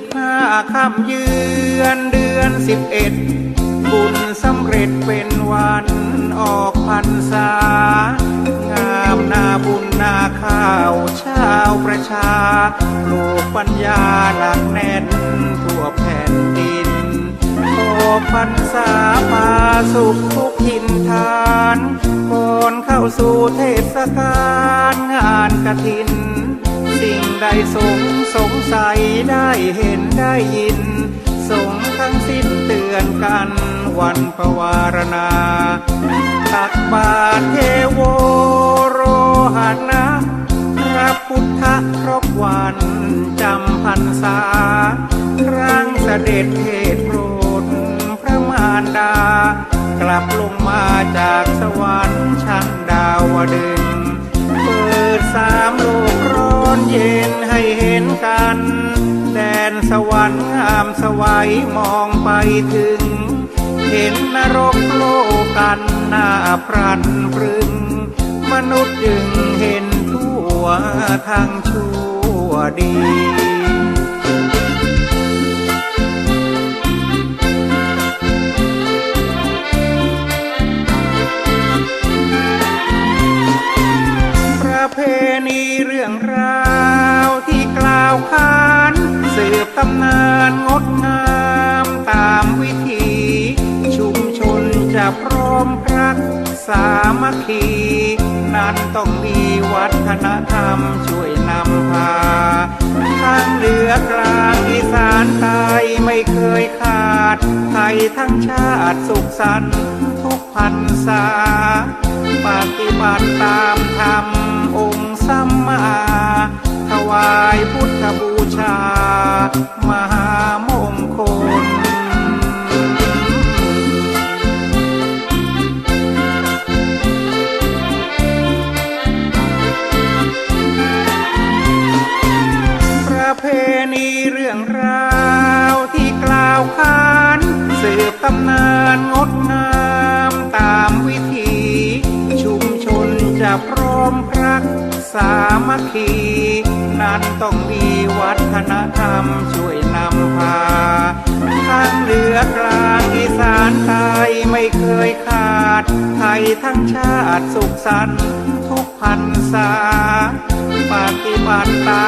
บห้าคำเยือนเดือนสิบเอ็ดบุญสำเร็จเป็นวันออกพรรษา งามนาบุญนาข้าวชาวประชาปลูกปัญญาหนักแน่นทั่วแผ่น ออกพรรษาพาสุขทุกทินทานก่อนเข้าสู่เทศกาลงานกระถิน สิ่งใดสงสงสัยได้เห็นได้ยิน สงทั้งสิ้นเตือนกันวันประวารณา ตักบาตรเทโวโรหนะพระพุทธครบวันจำพรรษาครั้งเสด็จเทศ ดา กลับลงมาจากสวรรค์ชั้นดาวดึง เปิดสามโลกร้อนเย็นให้เห็นกัน แดนสวรรค์งามสวัยมองไปถึง เห็นนรกโลกันหน้าพรันพรึง มนุษย์จึงเห็นทั่วทางชั่วดี ตำนานงดงามตามวิถีชุมชนจะพร้อมรักสามัคคี นั้นต้องมีวัฒนธรรมช่วยนำพาทางเหนือกลางอีสานใต้ไม่เคยขาด ไทยทั้งชาติสุขสันต์ทุกพันษาปฏิบัติตามธรรมองค์สัมมาถวายพุทธบู ชามหามงคล ประเพณีเรื่องราวที่กล่าวขานสืบตำนานงดงาม จะพร้อมรักสามัคคี นั้นต้องมีวัฒนธรรมช่วยนำพาทางเหนือกลางอีสานใต้ไม่เคยขาด ไทยทั้งชาติสุขสันต์ทุกพันษาปฏิบัติตารรม